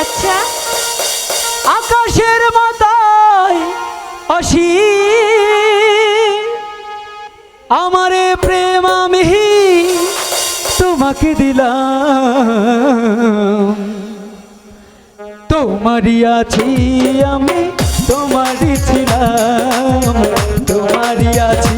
আচ্ছা। আকাশের মাথায় অসি আমারে প্রেম আমি তোমাকে দিলাম। তোমারই আছি আমি তোমারই ছিলাম। তোমারই আছি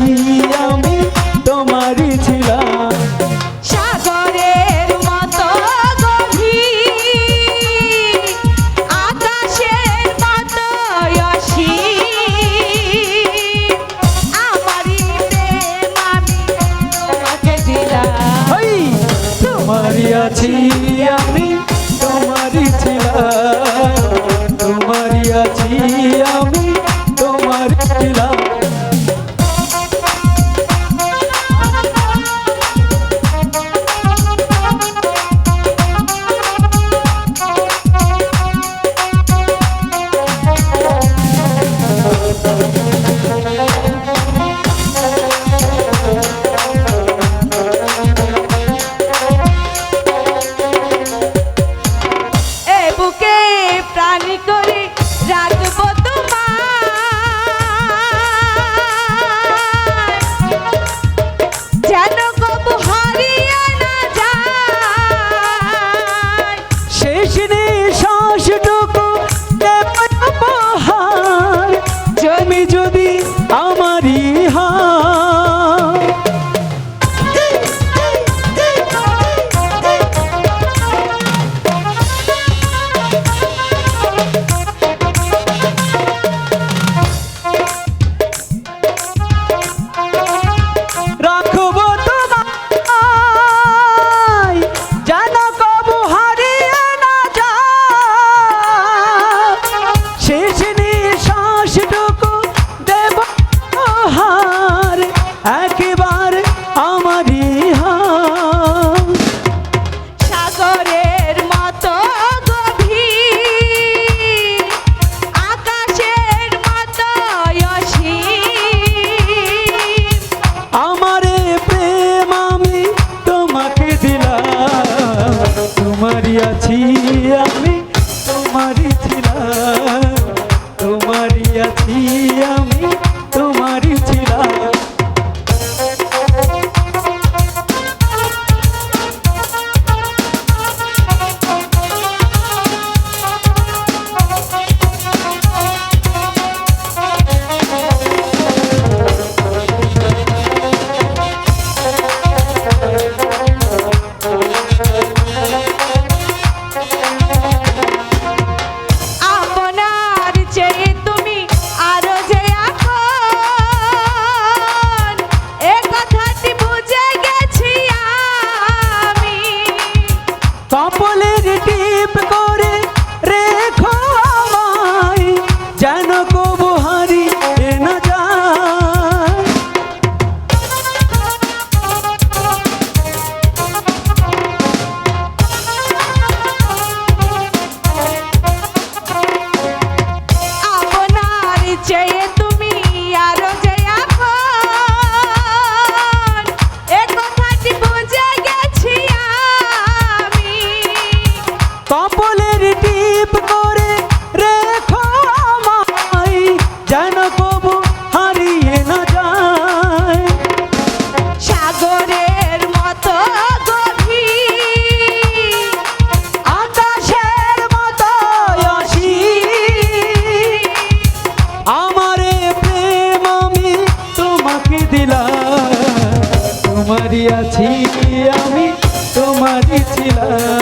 আছি আমি তোমারই নিক্ষেপ করে রেখো আমায়, যেন কবু হারিয়ে না যায়। সাগরের মতো গভীর, আকাশের মতো অসীম। আমারে প্রেম আমি তোমাকে দিলাম। তোমারই আছি আমি, তোমারই ছিলাম।